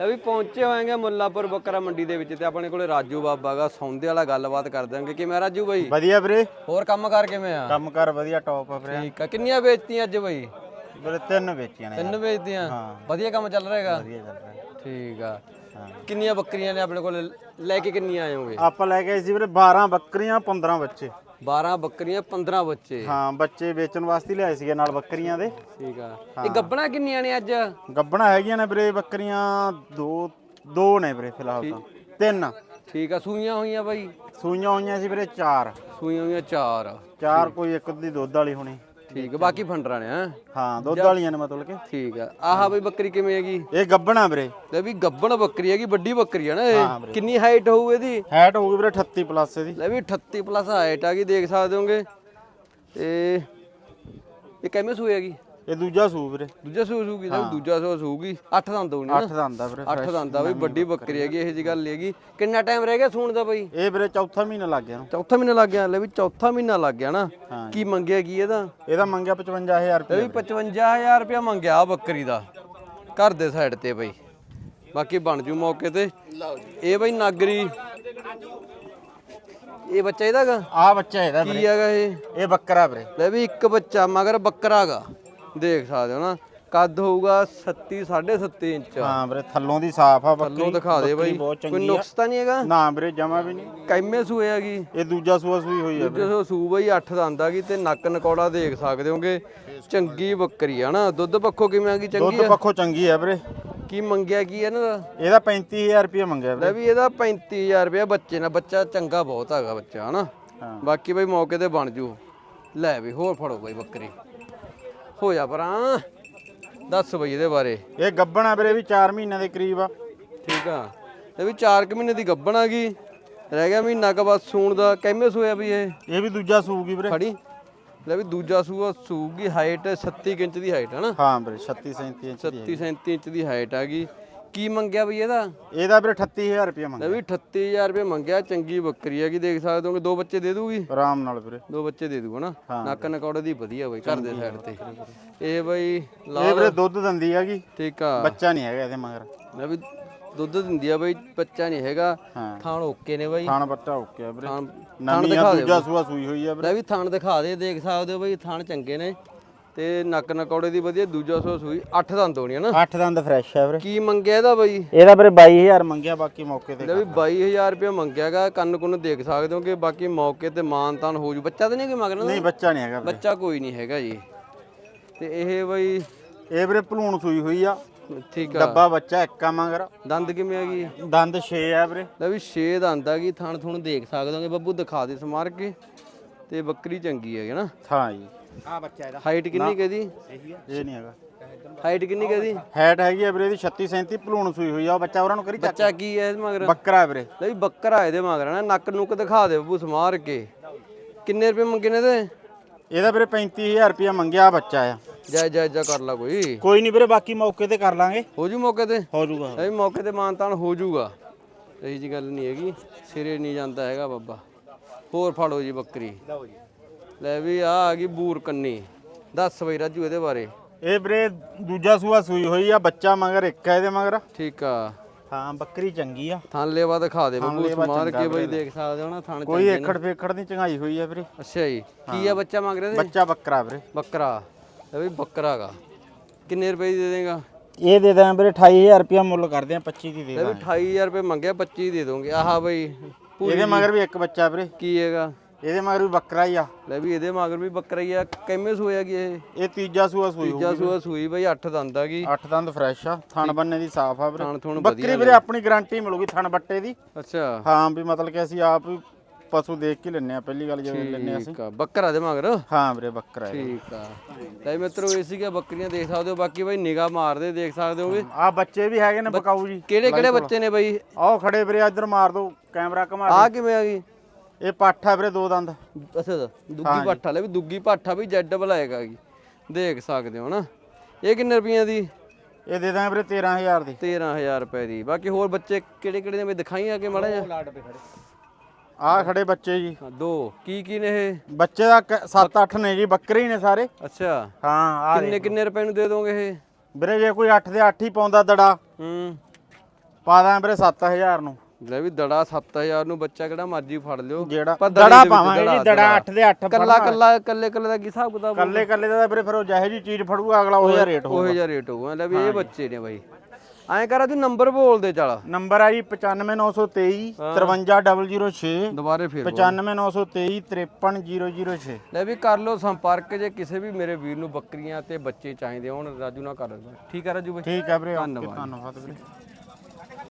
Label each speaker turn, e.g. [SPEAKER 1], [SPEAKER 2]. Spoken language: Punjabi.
[SPEAKER 1] ਲੈ ਵੀ ਪਹੁੰਚੇ ਹੋਏਗੇ ਮੁੱਲਾਪੁਰ ਬੱਕਰਾ ਮੰਡੀ ਦੇ ਵਿੱਚ ਤੇ ਆਪਣੇ ਕੋਲੇ ਰਾਜੂ ਬਾਬਾ ਗਾ ਸੌਂਦੇ ਵਾਲਾ ਗੱਲਬਾਤ ਕਰ ਦਾਂਗੇ ਕਿਵੇਂ ਆ ਰਾਜੂ ਬਾਈ?
[SPEAKER 2] ਵਧੀਆ ਵੀਰੇ।
[SPEAKER 1] ਹੋਰ ਕੰਮ ਕਰ ਕਿਵੇਂ ਆ?
[SPEAKER 2] ਕੰਮ ਕਰ ਵਧੀਆ ਟੌਪ ਆ ਵੀਰੇ।
[SPEAKER 1] ਠੀਕ ਆ। ਕਿੰਨੀਆਂ ਵੇਚਤੀਆਂ ਅੱਜ ਬਾਈ?
[SPEAKER 2] ਵੀਰੇ ਤਿੰਨ ਵੇਚੀਆਂ ਨੇ।
[SPEAKER 1] ਤਿੰਨ ਵੇਚਤੀਆਂ?
[SPEAKER 2] ਹਾਂ।
[SPEAKER 1] ਵਧੀਆ ਕੰਮ ਚੱਲ ਰਿਹਾ ਹੈਗਾ?
[SPEAKER 2] ਵਧੀਆ ਚੱਲ ਰਿਹਾ।
[SPEAKER 1] ਠੀਕ ਆ। ਕਿੰਨੀਆਂ ਬੱਕਰੀਆਂ ਨੇ ਆਪਣੇ ਕੋਲੇ? ਲੈ ਕੇ ਕਿੰਨੀਆਂ ਆਏ ਹੋਗੇ?
[SPEAKER 2] ਆਪਾਂ ਲੈ ਕੇ ਆਏ ਸੀ ਵੀਰੇ 12 ਬੱਕਰੀਆਂ 15 ਬੱਚੇ।
[SPEAKER 1] 12 ਬੱਕਰੀਆਂ 15 ਬੱਚੇ।
[SPEAKER 2] ਹਾਂ ਬੱਚੇ ਵੇਚਣ ਵਾਸਤੇ ਲਿਆਏ ਸੀਗੇ ਨਾਲ ਬੱਕਰੀਆਂ ਦੇ।
[SPEAKER 1] ਠੀਕ ਆ। ਇਹ ਗੱਬਣਾ ਕਿੰਨੀਆਂ ਨੇ ਅੱਜ?
[SPEAKER 2] ਗੱਬਣਾ ਹੈਗੀਆਂ ਨੇ ਵੀਰੇ ਬੱਕਰੀਆਂ ਦੋ ਦੋ ਨੇ ਵੀਰੇ ਫਿਲਹਾਲ ਤਾਂ। ਤਿੰਨ।
[SPEAKER 1] ਠੀਕ ਆ ਸੂਈਆਂ ਹੋਈਆਂ ਬਾਈ?
[SPEAKER 2] ਸੂਈਆਂ ਹੋਈਆਂ ਸੀ ਵੀਰੇ ਚਾਰ।
[SPEAKER 1] ਸੂਈਆਂ ਹੋਈਆਂ ਚਾਰ।
[SPEAKER 2] ਚਾਰ ਕੋਈ ਇੱਕ ਦੀ ਦੁੱਧ ਵਾਲੀ ਹੋਣੀ।
[SPEAKER 1] ਠੀਕ ਆ ਬਾਕੀ ਫੰਡਰਾਂ ਨੇ ਹਾਂ?
[SPEAKER 2] ਹਾਂ ਦੁੱਧ ਵਾਲੀਆਂ ਨੇ ਮਤਲਬ ਕਿ।
[SPEAKER 1] ਠੀਕ ਆ। ਆਹ ਬਈ ਬੱਕਰੀ ਕਿਵੇਂ ਹੈਗੀ?
[SPEAKER 2] ਇਹ ਗੱਬਣਾ ਵੀਰੇ।
[SPEAKER 1] ਲੈ ਵੀ ਗੱਬਣ ਬੱਕਰੀ ਹੈਗੀ ਵੱਡੀ ਬੱਕਰੀ ਹੈ ਨਾ ਇਹ।
[SPEAKER 2] ਵੀਰੇ।
[SPEAKER 1] ਕਿੰਨੀ ਹਾਈਟ ਹੋਊ ਇਹਦੀ?
[SPEAKER 2] ਹੈਟ ਹੋਊਗੀ ਵੀਰੇ 38 ਪਲੱਸ ਇਹਦੀ।
[SPEAKER 1] ਲੈ ਵੀ 38 ਪਲੱਸ ਹਾਈਟ ਹੈਗੀ ਦੇਖ ਸਕਦੇ ਹੋਗੇ। ਤੇ ਇਹ ਕਿਵੇਂ ਸੂਈ ਹੈਗੀ?
[SPEAKER 2] ਇਹ ਦੂਜਾ ਸੂ ਵੀਰੇ।
[SPEAKER 1] ਦੂਜਾ ਸੂ ਸੂਗੀ ਤਾਂ ਦੂਜਾ ਸੂ ਸੂਗੀ। 8 ਦੰਦ ਹੋਣੀ ਨਾ।
[SPEAKER 2] 8 ਦਾ ਆਂਦਾ ਵੀਰੇ
[SPEAKER 1] 8 ਦੰਦ ਆ ਬਈ ਵੱਡੀ ਬੱਕਰੀ ਹੈਗੀ ਇਹ ਜੀ ਗੱਲ ਹੈਗੀ। ਕਿੰਨਾ ਟਾਈਮ ਰਹਿ ਗਿਆ ਸੂਣ ਦਾ ਬਈ?
[SPEAKER 2] ਇਹ ਵੀਰੇ ਚੌਥਾ ਮਹੀਨਾ ਲੱਗ ਗਿਆ
[SPEAKER 1] ਚੌਥਾ ਮਹੀਨਾ ਲੱਗ ਗਿਆ ਲੈ ਵੀ ਚੌਥਾ ਮਹੀਨਾ ਲੱਗ ਗਿਆ ਨਾ। ਕੀ ਮੰਗਿਆ ਕੀ ਇਹਦਾ?
[SPEAKER 2] ਇਹਦਾ ਮੰਗਿਆ 55000
[SPEAKER 1] ਇਹ
[SPEAKER 2] ਰੁਪਏ
[SPEAKER 1] ਵੀ 55000 ਰੁਪਇਆ ਮੰਗਿਆ ਆ ਬੱਕਰੀ ਦਾ। ਘਰ ਦੇ ਸਾਈਡ ਤੇ ਬਈ। ਬਾਕੀ ਬਣ ਜੂ ਮੌਕੇ ਤੇ। ਇਹ ਬਈ ਨਾਗਰੀ। ਇਹ ਬੱਚਾ ਇਹਦਾਗਾ
[SPEAKER 2] ਆ ਬੱਚਾ ਇਹਦਾ ਵੀਰੇ।
[SPEAKER 1] ਕੀ ਹੈਗਾ ਇਹ?
[SPEAKER 2] ਇਹ ਬੱਕਰਾ ਵੀਰੇ।
[SPEAKER 1] ਲੈ ਵੀ ਇੱਕ ਬੱਚਾ ਮਗਰ ਬੱਕਰਾਗਾ ਦੇਖ ਸਕਦੇ ਹੋ ਨਾ। ਕੱਦ ਹੋਊਗਾ 37 7.5 ਇੰਚ।
[SPEAKER 2] ਹਾਂ ਵੀਰੇ ਥੱਲੋਂ ਦੀ ਸਾਫ਼ ਆ
[SPEAKER 1] ਥੱਲੋਂ
[SPEAKER 2] ਬੱਕਰੀ।
[SPEAKER 1] ਦਿਖਾ ਦੇ ਬਈ। ਕੋਈ
[SPEAKER 2] ਆ।
[SPEAKER 1] ਨੁਕਸ ਤਾਂ ਨਹੀਂ ਹੈਗਾ?
[SPEAKER 2] ਨਾ ਵੀਰੇ ਜਮਾ ਵੀ ਨਹੀਂ।
[SPEAKER 1] ਕੈਮੇ ਸੂਏ ਹੈਗੀ
[SPEAKER 2] ਇਹ ਦੂਜਾ ਸੂਆ ਸੂਈ ਹੋਈ ਆ ਵੀਰੇ।
[SPEAKER 1] ਜੋ ਸੂ ਬਈ 8 ਦੰਦ ਆਗੀ ਤੇ ਨੱਕ ਨਕੌੜਾ ਦੇਖ ਸਕਦੇ ਹੋਗੇ। ਚੰਗੀ ਬੱਕਰੀ ਆ ਨਾ। ਦੁੱਧ ਪੱਖੋਂ ਕਿਵੇਂ ਆਗੀ ਚੰਗੀ
[SPEAKER 2] ਦੁੱਧ
[SPEAKER 1] ਆ?
[SPEAKER 2] ਪੱਖੋਂ ਚੰਗੀ ਆ ਵੀਰੇ।
[SPEAKER 1] ਕੀ ਮੰਗਿਆ ਕੀ ਇਹਨਾਂ ਦਾ?
[SPEAKER 2] ਇਹਦਾ 35000 ਰੁਪਏ ਮੰਗਿਆ ਵੀਰੇ।
[SPEAKER 1] ਲੈ ਵੀ ਇਹਦਾ 35000 ਰੁਪਇਆ ਬੱਚੇ ਨਾਲ। ਬੱਚਾ ਚੰਗਾ ਬਹੁਤ ਹੈਗਾ ਬੱਚਾ ਹਨਾ।
[SPEAKER 2] ਹਾਂ।
[SPEAKER 1] ਬਾਕੀ ਬਈ ਮੌਕੇ ਤੇ ਬਣ ਜੂ। ਲੈ ਵੀ ਹੋਰ ਫੜੋ ਬਈ ਬੱਕਰੀ। ਹੋ ਜਾ ਪਰਾਂ। ਦੱਸ ਬਈ ਇਹਦੇ ਬਾਰੇ।
[SPEAKER 2] ਇਹ ਗੱਬਣ ਆ ਵੀਰੇ ਵੀ 4 ਮਹੀਨਿਆਂ ਦੇ ਕਰੀਬ ਆ।
[SPEAKER 1] ਠੀਕ ਆ। ਇਹ ਵੀ 4 ਕੁ ਮਹੀਨੇ ਦੀ ਗੱਭਣ ਆ ਗਈ। ਰਹਿ ਗਿਆ ਮਹੀਨਾ ਕ ਬਾਅਦ ਸੂਣ ਦਾ ਕਿੰਨੇ ਸੂਇਆ ਵੀ ਇਹ?
[SPEAKER 2] ਇਹ ਵੀ ਦੂਜਾ ਸੂਗੀ ਵੀਰੇ।
[SPEAKER 1] ਫੜੀ ਲੈ ਵੀ ਦੂਜਾ ਸੂਆ ਸੂਗੀ ਹਾਈਟ 37 ਇੰਚ ਦੀ ਹਾਈਟ ਹੈ ਨਾ।
[SPEAKER 2] ਹਾਂ ਵੀਰੇ 36 37 ਇੰਚ ਦੀ
[SPEAKER 1] 37 37 ਇੰਚ ਦੀ ਹਾਈਟ ਆ ਗਈ। ਕੀ ਮੰਗਿਆ ਬਈ ਇਹਦਾ?
[SPEAKER 2] ਇਹਦਾ ਵੀਰੇ 38000 ਰੁਪਏ
[SPEAKER 1] ਲੈ
[SPEAKER 2] ਮੰਗਿਆ।
[SPEAKER 1] ਵੀ 38000 ਰੁਪਏ ਮੰਗਿਆ ਚੰਗੀ ਬੱਕਰੀ ਹੈਗੀ ਦੇਖ ਸਕਦੇ ਹੋਗੇ ਦੋ ਬੱਚੇ ਦੇ ਦੂਗੀ?
[SPEAKER 2] ਆਰਾਮ ਨਾਲ ਵੀਰੇ।
[SPEAKER 1] ਦੋ ਬੱਚੇ ਦੇ ਦੂ ਹਨਾ?
[SPEAKER 2] ਹਾਂ
[SPEAKER 1] ਨੱਕ ਨਕੌੜੇ ਦੀ ਵਧੀਆ ਬਈ ਘਰ ਦੇ ਸਾਈਡ ਤੇ। ਇਹ ਬਈ
[SPEAKER 2] ਇਹ ਵੀਰੇ ਦੁੱਧ ਦਿੰਦੀ ਹੈਗੀ।
[SPEAKER 1] ਠੀਕ ਆ।
[SPEAKER 2] ਬੱਚਾ ਨਹੀਂ ਹੈਗਾ ਇਹਦੇ ਮਗਰ।
[SPEAKER 1] ਲੈ ਵੀ ਦੁੱਧ ਦਿੰਦੀ ਆ ਬਈ ਬੱਚਾ ਨਹੀਂ ਹੈਗਾ।
[SPEAKER 2] ਹਾਂ।
[SPEAKER 1] ਥਾਣ ਓਕੇ ਨੇ ਬਈ।
[SPEAKER 2] ਖਾਣ ਬੱਟਾ ਓਕੇ ਆ ਵੀਰੇ।
[SPEAKER 1] ਥਾਣ
[SPEAKER 2] ਨਵੀਂ ਆ ਦੂਜਾ ਸੂਆ ਸੂਈ ਹੋਈ ਆ ਵੀਰੇ।
[SPEAKER 1] ਲੈ ਵੀ ਥਾਣ ਦਿਖਾ ਦੇ ਦੇਖ ਸਕਦੇ ਹੋ ਬਈ ਥਾਣ ਚੰਗੇ ਨੇ। ਤੇ ਨੱਕ ਨਕੌੜੇ ਦੀ ਵਧੀਆ ਦੂਜਾ ਸੋ ਸੂਈ 8 ਦੰਦ ਹੋਣੀ ਹੈ ਨਾ।
[SPEAKER 2] 8 ਦੰਦ ਫਰੈਸ਼ ਆ ਵੀਰੇ।
[SPEAKER 1] ਕੀ ਮੰਗਿਆ ਇਹਦਾ ਬਈ?
[SPEAKER 2] ਇਹਦਾ ਵੀਰੇ 22000 ਮੰਗਿਆ ਬਾਕੀ ਮੌਕੇ ਤੇ
[SPEAKER 1] ਲੈ ਵੀ 22000 ਰੁਪਏ ਮੰਗਿਆਗਾ ਕੰਨ ਕੁੰਨ ਦੇਖ ਸਕਦੇ ਹੋ ਕਿ ਬਾਕੀ ਮੌਕੇ ਤੇ ਮਾਨ ਤਾਨ ਹੋ ਜੂ। ਬੱਚਾ ਤਾਂ ਨਹੀਂ ਕਿ ਮਗਰ
[SPEAKER 2] ਨਹੀਂ ਬੱਚਾ ਨਹੀਂ ਹੈਗਾ
[SPEAKER 1] ਬੱਚਾ ਕੋਈ ਨਹੀਂ ਹੈਗਾ ਜੀ। ਤੇ ਇਹ ਬਈ
[SPEAKER 2] ਇਹ ਵੀਰੇ ਭਲੂਣ ਸੂਈ ਹੋਈ ਆ।
[SPEAKER 1] ਠੀਕ ਆ।
[SPEAKER 2] ਡੱਬਾ ਬੱਚਾ ਇੱਕ ਮਗਰ।
[SPEAKER 1] ਦੰਦ ਕਿਵੇਂ ਆ ਗਈ?
[SPEAKER 2] ਦੰਦ 6 ਆ ਵੀਰੇ।
[SPEAKER 1] ਲੈ ਵੀ 6 ਦੰਦ ਆ ਗਈ ਥਣ ਥੁਣ ਦੇਖ ਸਕਦੇ ਹੋਗੇ ਬੱਬੂ ਦਿਖਾ ਦੇ ਸਮਾਰ ਕੇ। ਤੇ ਬੱਕਰੀ ਚੰਗੀ ਹੈਗੀ ਨਾ।
[SPEAKER 2] ਹਾਂ ਜੀ।
[SPEAKER 3] ਆ ਬੱਚਾ ਇਹਦਾ।
[SPEAKER 1] ਹਾਈਟ ਕਿੰਨੀ ਕਹਦੀ
[SPEAKER 2] ਇਹ ਨਹੀਂ ਹੈਗਾ।
[SPEAKER 1] ਹਾਈਟ ਕਿੰਨੀ ਕਹਦੀ
[SPEAKER 2] ਹੈਟ ਹੈਗੀ ਆ ਵੀਰੇ ਦੀ 36 37 ਭਲੂਣ ਸੂਈ ਹੋਈ ਆ। ਉਹ ਬੱਚਾ ਉਹਨਾਂ ਨੂੰ ਕਰੀ ਚੱਕ।
[SPEAKER 1] ਬੱਚਾ ਕੀ ਹੈ ਇਹਦੇ ਮਗਰ?
[SPEAKER 2] ਬੱਕਰਾ ਵੀਰੇ।
[SPEAKER 1] ਲੈ ਵੀ ਬੱਕਰਾ ਇਹਦੇ ਮਗਰ ਨਾ ਨੱਕ ਨੁੱਕ ਦਿਖਾ ਦੇ ਬੱਬੂ ਸਮਾਰ ਕੇ। ਕਿੰਨੇ ਰੁਪਏ ਮੰਗੇ ਨੇ ਇਹਦੇ?
[SPEAKER 2] ਇਹਦਾ ਵੀਰੇ 35000 ਰੁਪਏ ਮੰਗਿਆ ਬੱਚਾ ਆ।
[SPEAKER 1] ਜੈ ਜੈ ਜੈ ਕਰ ਲਾ ਕੋਈ।
[SPEAKER 2] ਕੋਈ ਨਹੀਂ ਵੀਰੇ ਬਾਕੀ ਮੌਕੇ ਤੇ ਕਰ ਲਾਂਗੇ।
[SPEAKER 1] ਹੋ ਜੂ ਮੌਕੇ ਤੇ?
[SPEAKER 2] ਹੋ ਜਾਊਗਾ
[SPEAKER 1] ਇਹ ਵੀ ਮੌਕੇ ਤੇ ਮਾਨਤਾਨ ਹੋ ਜੂਗਾ। ਇਹੀ ਜੀ ਗੱਲ ਨਹੀਂ ਹੈਗੀ। ਸਿਰੇ ਨਹੀਂ ਜਾਂਦਾ ਹੈਗਾ ਬਾਬਾ। ਹੋਰ ਫੜੋ ਜੀ ਬੱਕਰੀ।
[SPEAKER 3] ਲਓ ਜੀ।
[SPEAKER 1] ਲੈ ਵੀ ਆ ਆ ਗਈ ਬੂਰ ਕੰਨੀ। ਦੱਸ ਬਈ ਰਾਜੂ ਇਹਦੇ ਬਾਰੇ।
[SPEAKER 2] ਇਹ ਵੀਰੇ ਦੂਜਾ ਸੂਆ ਸੂਈ ਹੋਈ ਆ ਬੱਚਾ ਮਗਰ ਇੱਕ ਆ ਇਹਦੇ ਮਗਰ।
[SPEAKER 1] ਠੀਕ ਆ।
[SPEAKER 2] ਹਾਂ ਬੱਕਰੀ ਚੰਗੀ ਆ।
[SPEAKER 1] ਥਾਂ ਲੇਵਾ ਦਿਖਾ ਦੇ ਬੱਬੂ
[SPEAKER 2] ਚੰਗਾ
[SPEAKER 1] ਕੇ ਬਈ ਦੇਖ ਸਕਦੇ ਹੋ ਨਾ ਥਾਣ
[SPEAKER 2] ਕੋਈ ਏਖੜ ਫੇਖੜ ਦੀ ਚੰਗਾਈ ਹੋਈ ਆ ਵੀਰੇ।
[SPEAKER 1] ਅੱਛਾ ਜੀ। ਕੀ ਆ ਬੱਚਾ ਮੰਗ ਰਹੇ
[SPEAKER 2] ਬੱਚਾ ਬੱਕਰਾ ਵੀਰੇ।
[SPEAKER 1] ਬੱਕਰਾ। ਇਹ ਵੀ ਬੱਕਰਾਗਾ ਕਿੰਨੇ ਰੁਪਏ ਦੀ ਦੇ ਦੇਗਾ?
[SPEAKER 2] ਇਹ ਦੇ ਦਾਂ ਵੀਰੇ 28000 ਰੁਪਏ ਮੁੱਲ ਕਰਦੇ ਆ 25 ਦੀ ਦੇ
[SPEAKER 1] ਵੀ 28000 ਰੁਪਏ ਮੰਗਿਆ 25 ਦੇ ਦੋਗੇ। ਆਹ ਬਈ
[SPEAKER 2] ਇਹਦੇ ਮਗਰ ਵੀ ਇੱਕ ਬੱਚਾ ਵੀਰੇ।
[SPEAKER 1] ਕੀ ਹੈਗਾ?
[SPEAKER 2] ਇਹਦੇ ਮਗਰ ਵੀ ਬੱਕਰਾ ਹੀ ਆ।
[SPEAKER 1] ਲੈ ਵੀ ਇਹਦੇ ਮਗਰ ਵੀ ਬੱਕਰਾ ਹੀ ਆ। ਕਿੰਨੇ ਸੋਇਆ ਕੀ ਇਹ?
[SPEAKER 2] ਇਹ ਤੀਜਾ ਸੂਆ ਸੂਈ
[SPEAKER 1] ਤੀਜਾ ਸੂਆ ਸੂਈ ਬਈ 8 ਦੰਦ ਆ ਗਈ
[SPEAKER 2] ਅੱਠ ਦੰਦ ਫਰੈਸ਼ ਆ। ਥਣ ਬੰਨੇ ਦੀ ਸਾਫ਼ ਆ ਵੀਰੇ। ਬੱਕਰੀ ਵੀਰੇ ਆਪਣੀ ਗਾਰੰਟੀ ਮਿਲੂਗੀ ਥਣ ਬੱਟੇ ਦੀ।
[SPEAKER 1] ਅੱਛਾ।
[SPEAKER 2] ਹਾਂ ਵੀ ਮਤਲਬ ਕਿ ਅਸੀਂ ਆਪ ਪਸ਼ੂ ਦੇਖ ਕੇ ਲੈਨੇ ਆ ਪਹਿਲੀ ਗੱਲ ਜਿਵੇਂ ਆ ਅਸੀਂ।
[SPEAKER 1] ਠੀਕ ਆ। ਬੱਕਰਾ ਦੇ ਮਗਰ?
[SPEAKER 2] ਹਾਂ ਵੀਰੇ ਬੱਕਰਾ
[SPEAKER 1] ਠੀਕ ਆ। ਲੈ ਮਿੱਤਰੋ ਇਹ ਸੀਗਾ ਬੱਕਰੀਆਂ ਦੇਖ ਸਕਦੇ ਹੋ। ਬਾਕੀ ਬਈ ਨਿਗਾਹ ਮਾਰਦੇ ਦੇਖ ਸਕਦੇ ਹੋਗੇ।
[SPEAKER 2] ਆ ਬੱਚੇ ਵੀ ਹੈਗੇ ਨੇ ਬਕਾਊ ਜੀ।
[SPEAKER 1] ਕਿਹੜੇ ਕਿਹੜੇ ਬੱਚੇ ਨੇ ਬਈ?
[SPEAKER 2] ਆਓ ਖੜੇ ਵੀਰੇ ਇੱਧਰ ਮਾਰ ਦੋ ਕੈਮਰਾ ਘੁਮਾ
[SPEAKER 1] ਆ ਕਿਵੇਂ ਆ ਗਈ।
[SPEAKER 2] ਇਹ ਪੱਠ ਵੀਰੇ ਦੋ ਦੰਦ।
[SPEAKER 1] ਅੱਛਾ ਦੁੱਗੀ ਪਾਠਾ ਲੈ ਵੀ ਦੁੱਗੀ ਪਾਠਾ ਵੀ ਜੈਡ ਬਲਾਏਗਾ ਗੀ ਦੇਖ ਸਕਦੇ ਹੋ ਨਾ। ਇਹ ਕਿੰਨੇ ਰੁਪਈਆਂ ਦੀ?
[SPEAKER 2] ਇਹ ਦੇ ਦਾਂ ਵੀਰੇ 13000 ਦੀ।
[SPEAKER 1] 13000 ਰੁਪਏ ਦੀ। ਬਾਕੀ ਹੋਰ ਬੱਚੇ ਕਿਹੜੇ ਕਿਹੜੇ ਨੇ? ਦਿਖਾਈ ਆ ਕੇ ਮਾੜਾ ਜਿਹਾ।
[SPEAKER 2] ਆ ਖੜੇ। ਬੱਚੇ ਜੀ।
[SPEAKER 1] ਦੋ। ਕੀ ਕੀ ਨੇ ਇਹ?
[SPEAKER 2] ਬੱਚੇ ਦਾ 7-8 ਨੇ ਜੀ ਬੱਕਰੇ ਹੀ ਨੇ ਸਾਰੇ।
[SPEAKER 1] ਅੱਛਾ।
[SPEAKER 2] ਹਾਂ ਆ
[SPEAKER 1] ਕਿੰਨੇ ਕਿੰਨੇ ਰੁਪਏ ਨੂੰ ਦੇ ਦੋਗੇ ਇਹ?
[SPEAKER 2] ਵੀਰੇ ਜੇ ਕੋਈ 8 ਦੇ 8 ਹੀ ਪਾਉਂਦਾ ਦੜਾ
[SPEAKER 1] ਹੂੰ।
[SPEAKER 2] ਪਾ ਦਾਂ ਵੀਰੇ 7000 ਨੂੰ।
[SPEAKER 1] ਲੈ ਵੀ ਦੜਾ 7000 ਨੂੰ ਬੱਚਾ ਕਿਹੜਾ ਮਰਜ਼ੀ ਫੜ ਲਿਓ।
[SPEAKER 2] ਜਿਹੜਾ
[SPEAKER 1] ਦੜੇ
[SPEAKER 2] ਪਾਵਾਂਗੇ ਜੀ ਦੜਾ 8 ਦੇ 8
[SPEAKER 1] ਕੱਲਾ ਕੱਲਾ ਕੱਲੇ ਕੱਲੇ ਦਾ ਕੀ ਹਿਸਾਬ ਕਿਤਾਬ
[SPEAKER 2] ਕੱਲੇ ਕੱਲੇ ਦਾ ਵੀਰੇ ਫਿਰ ਉਹ ਜਿਹੇ ਜੀ ਚੀਜ਼ ਫੜੂਗਾ ਅਗਲਾ ਉਹ ਜਿਹਾ ਰੇਟ ਹੋਊਗਾ।
[SPEAKER 1] ਉਹੋ ਜਿਹਾ ਰੇਟ ਹੋਊਗਾ। ਲੈ ਵੀ ਇਹ ਬੱਚੇ ਨੇ ਬਾਈ। ਐਂ ਕਰਾ ਤੂੰ ਨੰਬਰ ਬੋਲ ਦੇ ਚੱਲ।
[SPEAKER 2] ਨੰਬਰ ਆ ਜੀ 95923 53006
[SPEAKER 1] ਦੁਬਾਰੇ ਫੇਰ ਬੋਲ।
[SPEAKER 2] 95923 53006
[SPEAKER 1] ਲੈ ਵੀ ਕਰ ਲਓ ਸੰਪਰਕ ਜੇ ਕਿਸੇ ਵੀ ਮੇਰੇ ਵੀਰ ਨੂੰ ਬੱਕਰੀਆਂ ਤੇ ਬੱਚੇ ਚਾਹੀਦੇ ਹੋਣ ਰਾਜੂ ਨਾਲ ਕਰ ਲਓ ਠੀਕ ਹੈ ਰਾਜੂ ਬਾਈ?
[SPEAKER 2] ਠੀਕ ਵੀਰੇ
[SPEAKER 1] ਧੰਨਵਾਦ।
[SPEAKER 2] ਧੰਨਵਾਦ ਵੀਰੇ।